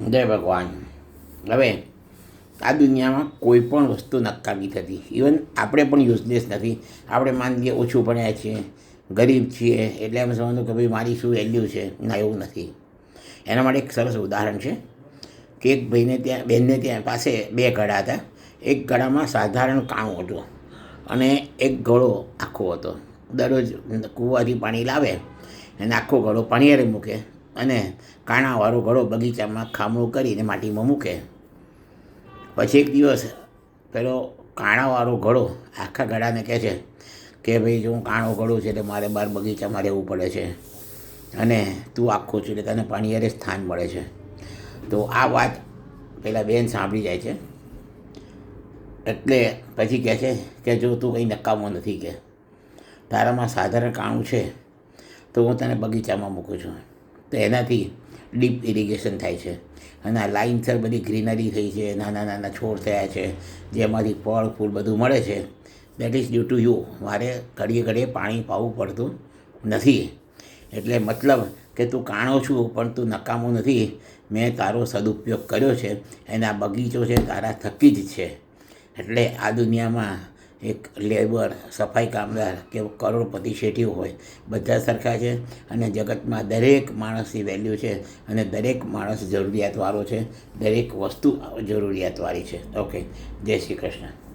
જય ભગવાન હવે આ દુનિયામાં કોઈ પણ વસ્તુ નકામી થતી. ઇવન આપણે પણ યુઝલેસ નથી. આપણે માનીએ ઓછું ભણ્યા છીએ, ગરીબ છીએ, એટલે એમ સમજવું કે ભાઈ મારી શું વેલ્યુ છે? ના, એવું નથી. એના માટે એક સરસ ઉદાહરણ છે કે એક ભાઈને ત્યાં, બેનને ત્યાં પાસે બે ઘડા હતા. એક ઘડામાં સાધારણ કાણું હતું અને એક ઘડો આખો હતો. દરરોજ કૂવાથી પાણી લાવે અને આખો ઘડો પાણીયારે મૂકે. અને કાણાવાળો ઘડો બગીચામાં ખામણું કરીને માટીમાં મૂકે. પછી એક દિવસ પેલો કાણાવાળો ઘડો આખા ઘડાને કહે છે કે ભાઈ જો હું કાણો ઘડું છે એટલે મારે બહાર બગીચામાં રહેવું પડે છે અને તું આખો છું એટલે તને પાણીયારે સ્થાન મળે છે. તો આ વાત પેલા બેન સાંભળી જાય છે. એટલે પછી કહે છે કે જો તું કંઈ નકામો નથી કે, તારામાં સાધારણ કાણું છે તો હું તને બગીચામાં મૂકું છું. તો એનાથી ડીપ ઇરિગેશન થાય છે. અને આ લાઇનસર બધી ગ્રીનરી થઈ છે, નાના નાના છોડ થયા છે, જેમાંથી ફળ ફૂલ બધું મળે છે. That is due to you મારે ઘડીએ ઘડીએ પાણી પાવું પડતું નથી. એટલે મતલબ કે તું કાણો છું, પણ તું નકામો નથી. મેં તારો સદુપયોગ કર્યો છે આ બગીચો છે, તારા થકી જ છે. એટલે આ દુનિયામાં એક લેબર, સફાઈ કામદાર કે કરોડપતિ શેઠી હોય. બધા સરખા છે અને જગતમાં દરેક માણસની વેલ્યુ છે અને દરેક માણસ જરૂરિયાતવાળો છે. દરેક વસ્તુ જરૂરિયાતવાળી છે. ઓકે જય શ્રી કૃષ્ણ.